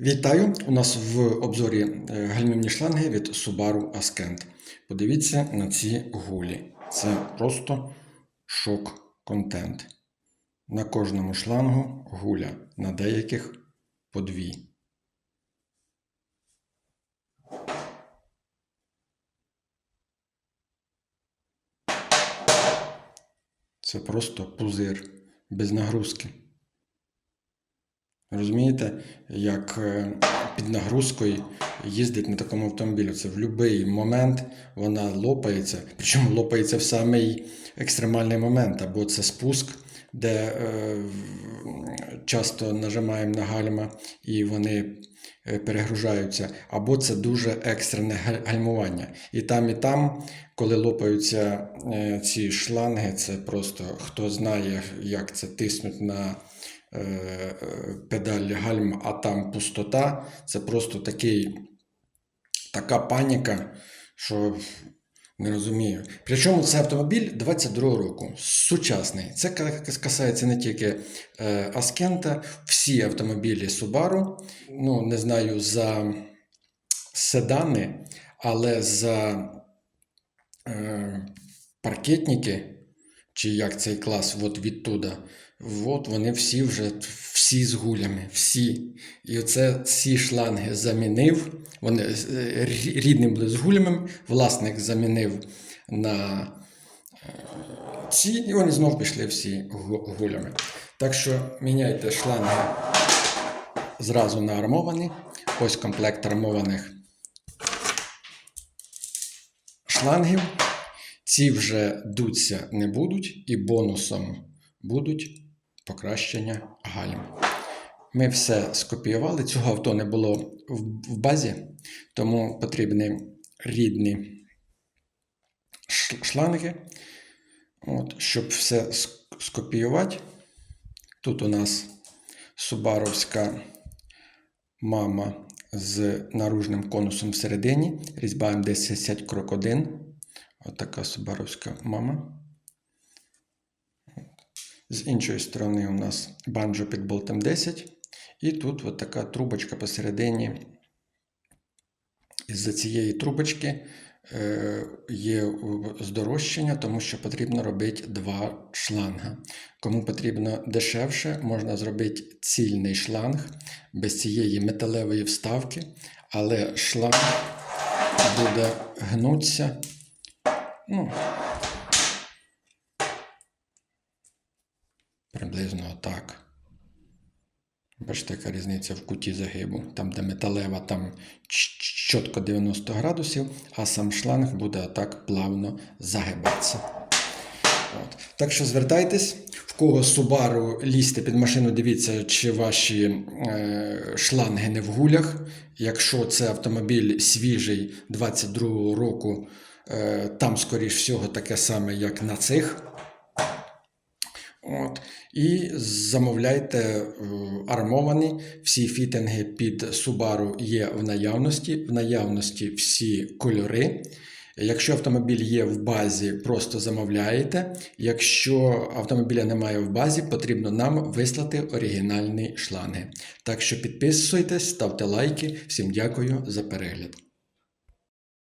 Вітаю! У нас в обзорі е, гальмівні шланги від Subaru Ascent. Подивіться на ці гулі. Це просто шок-контент. На кожному шлангу гуля, на деяких по дві. Це просто пузир без нагрузки. Розумієте, як е, під нагрузкою їздить на такому автомобілі. Це в будь-який момент вона лопається, причому лопається в самий екстремальний момент, або це спуск, де е, часто нажимаємо на гальма і вони е, перегружаються, або це дуже екстрене галь- гальмування. І там, і там, коли лопаються е, ці шланги, це просто хто знає, як це тиснуть на педаль гальм, а там пустота. Це просто такий, така паніка, що не розумію. Причому це автомобіль 22 року, сучасний. Це касається не тільки е, Аскента, всі автомобілі Subaru. Ну, не знаю за седани, але за е, паркетники, чи як цей клас, от відтуда, от вони всі вже всі з гулями, всі. І оце ці шланги замінив. Вони е, рідним були з гулями, власник замінив на е, ці, і вони знов пішли всі гулями. Так що міняйте шланги зразу на армовані. Ось комплект армованих шлангів. Ці вже дуться не будуть, і бонусом будуть покращення гальм. Ми все скопіювали. Цього авто не було в базі, тому потрібні рідні шланги. От, щоб все скопіювати. Тут у нас Субаровська мама з наружним конусом всередині, різьба М10 крок 1. Отака Субаровська мама. З іншої сторони у нас банджо під болтом 10. І тут от така трубочка посередині. Із-за цієї трубочки е, є здорожчання, тому що потрібно робити два шланга. Кому потрібно дешевше, можна зробити цільний шланг без цієї металевої вставки, але шланг буде гнутися. Ну, приблизно так. Бачите, яка різниця в куті загибу. Там, де металева, там чітко 90 градусів, а сам шланг буде так плавно загибатися. От. Так що звертайтесь, в кого Subaru лізьте під машину, дивіться, чи ваші е, шланги не в гулях. Якщо це автомобіль свіжий 22 року, е, там, скоріш всього, таке саме, як на цих. От. І замовляйте е, армовані. Всі фітинги під Subaru є в наявності. В наявності всі кольори. Якщо автомобіль є в базі, просто замовляєте. Якщо автомобіля немає в базі, потрібно нам вислати оригінальні шланги. Так що підписуйтесь, ставте лайки. Всім дякую за перегляд.